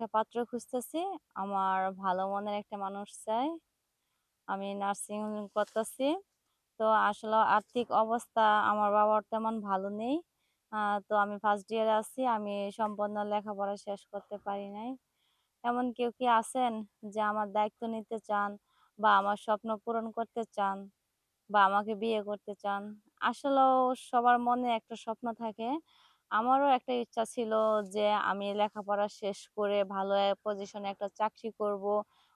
একটা পাত্র খুঁজতেছি। আমার ভালো মনের একটা মানুষ চাই। আমি নার্সিং করতেছি। তো আসলে আর্থিক অবস্থা আমার বাবার তেমন ভালো নেই। তো আমি ফার্স্ট ইয়ারে আছি। আমি সম্পূর্ণ লেখাপড়া শেষ করতে পারি নাই। এমন কেউ কি আছেন যে আমার দায়িত্ব নিতে চান বা আমার স্বপ্ন পূরণ করতে চান বা আমাকে বিয়ে করতে চান? আসলেও সবার মনে একটা স্বপ্ন থাকে আমারও একটা ইচ্ছা ছিল যে, আমি লেখাপড়া শেষ করে ভালো পজিশনে একটা চাকরি করব,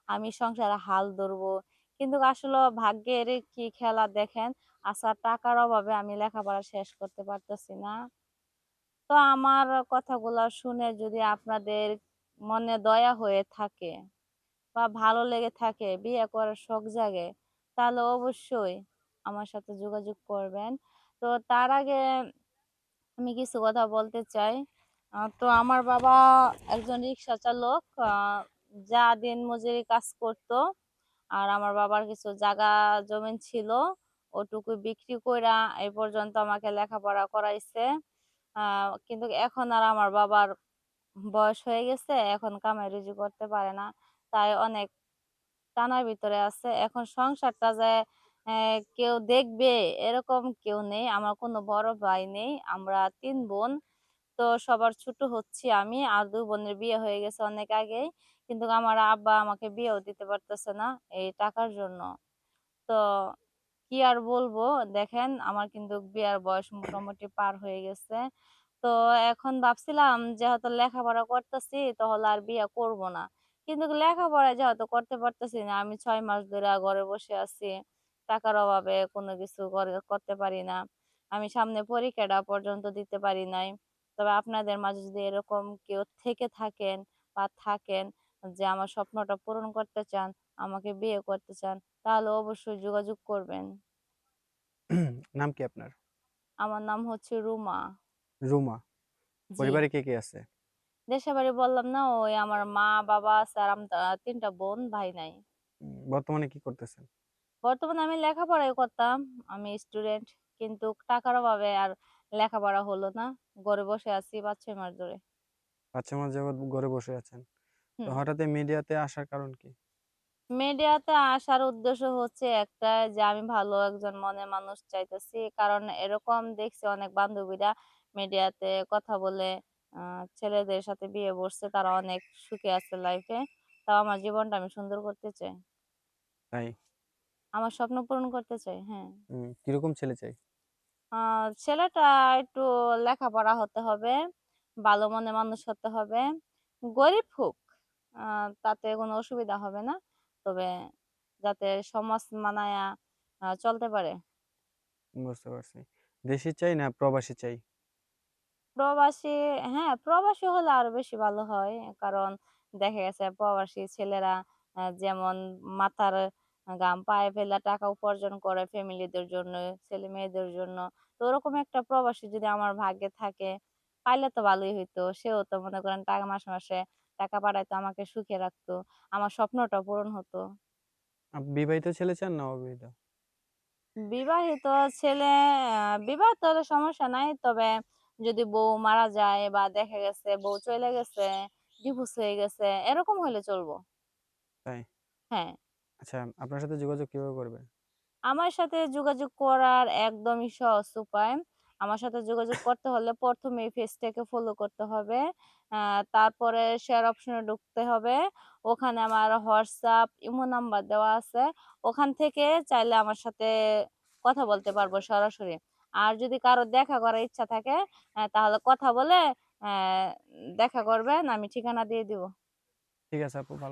আমি সংসারে হাল ধরবো। কিন্তু আসলে ভাগ্যের কি খেলা দেখেন আচ্ছা টাকার অভাবে আমি লেখাপড়া শেষ করতে পারতেছি না। তো আমার কথাগুলো শুনে যদি আপনাদের মনে দয়া হয়ে থাকে বা ভালো লেগে থাকে, বিয়ে করার শখ জাগে, তাহলে অবশ্যই আমার সাথে যোগাযোগ করবেন। তো তার আগে আমি কিছু কথা বলতে চাই। তো আমার বাবা একজন রিক্সা চালক যা দিন মজুরি কাজ করতো আর আমার বাবার কিছু জায়গা জমিন ছিল, ওটুকু বিক্রি কইরা এই পর্যন্ত আমাকে লেখাপড়া করাইছে। কিন্তু এখন আর আমার বাবার বয়স হয়ে গেছে, এখন কামে রুজি করতে পারে না, তাই অনেক টানার ভিতরে আছে। এখন সংসারটা যে কেউ দেখবে এরকম কেউ নেই। আমার কোনো বড় ভাই নেই। আমরা তিন বোন। তো সবার ছোট হচ্ছি আমি। আর দু বোনের বিয়ে হয়ে গেছে অনেক আগেই। কিন্তু আমার আব্বা আমাকে বিয়েও দিতে পারতেছে না এই টাকার জন্য। তো কি আর বলব? দেখেন, আমার কিন্তু বিয়ার বয়স মোটামুটি পার হয়ে গেছে। তো এখন ভাবছিলাম যেহেতু লেখাপড়া করতেছি, তাহলে আর বিয়ে করব না। কিন্তু লেখাপড়া যেহেতু করতে পারতেছি না, আমি ছয় মাস ধরে ঘরে বসে আছি। টাকার অভাবে কোনো কিছু করতে পারি না। আমি সামনে পরীক্ষাটা পর্যন্ত দিতে পারি নাই। তবে আপনাদের মাঝে যদি এরকম কেউ থেকে থাকেন বা থাকেন যে আমার স্বপ্নটা পূরণ করতে চান আমাকে বিয়ে করতে চান তাহলে অবশ্যই যোগাযোগ করবেন। নাম কি আপনার? আমার নাম হচ্ছে রুমা। রুমা। পরিবারে কে কে আছে? দেশের বাড়ি বললাম না ওই আমার মা বাবা আছে আর তিনটা বোন ভাই নাই। বর্তমানে কি করতেছেন? বর্তমানে আমি লেখাপড়াই করতাম আমি স্টুডেন্ট কিন্তু টাকার অভাবে আর লেখাপড়া হলো না। ঘরে বসে আছি পাঁচ ছয় মাস ধরে। বাচ্চা মাস যাবত ঘরে বসে আছেন। তো হুম। হঠাৎ মিডিয়াতে আসার কারণ কি? মিডিয়াতে আসার উদ্দেশ্য হচ্ছে একটা যে আমি ভালো একজন মনের মানুষ চাইতেছি। কারণ এরকম দেখছি অনেক বান্ধবীরা মিডিয়াতে কথা বলে আহ, ছেলেদের সাথে বিয়ে বসছে তারা অনেক সুখে আছে লাইফে তাও আমার জীবনটা আমি সুন্দর করতে চাই। তাই? আমার স্বপ্ন পূরণ করতে চাই হ্যাঁ। কীরকম ছেলে চাই? ছেলেটা একটু লেখাপড়া হতে হবে ভালো মনে মানুষ হতে হবে গরিব হোক তাতে কোনো অসুবিধা হবে না তবে যাতে সমাজ মানায়া চলতে পারে। বুঝতে পারছি। দেশি চাই না প্রবাসী চাই? প্রবাসী হ্যাঁ প্রবাসী হলে আরও বেশি ভালো হয় কারণ দেখা গেছে প্রবাসী ছেলেরা যেমন মাথার ঘাম পায়ে ফেলা টাকা উপার্জন করে ফ্যামিলিদের জন্য ছেলে মেয়েদের জন্য। তো ওরকম একটা প্রবাসী যদি আমার ভাগ্যে থাকে পাইলে তো ভালোই হইতো। সেও তো মনে করেন টাকা মাসে মাসে টাকা পাঠাইতো আমাকে সুখে রাখতো। আমার স্বপ্নটা পূরণ হতো। আপ- বিবাহিত ছেলে চান না অবিবাহিত? বিবাহিত ছেলে আহ, বিবাহিত হলে সমস্যা নাই। তবে যদি বউ মারা যায় বা দেখা গেছে বউ চলে গেছে ডিভোর্স হয়ে গেছে এরকম হলে চলবো। তাই? হ্যাঁ। আচ্ছা আপনার সাথে যোগাযোগ কীভাবে করবে? আমার সাথে যোগাযোগ করার একদমই সহজ উপায়। আমার সাথে যোগাযোগ করতে হলে প্রথমে এই পেজটাকে ফলো করতে হবে। তারপরে শেয়ার অপশনে ঢুকতে হবে। ওখানে আমার হোয়াটসঅ্যাপ ইমো নাম্বার দেওয়া আছে। ওখান থেকে চাইলে আমার সাথে কথা বলতে পারব সরাসরি। আর যদি কারও দেখা করার ইচ্ছা থাকে তাহলে কথা বলে আহ, দেখা করবেন আমি ঠিকানা দিয়ে দিব। ঠিক আছে আপু ভালো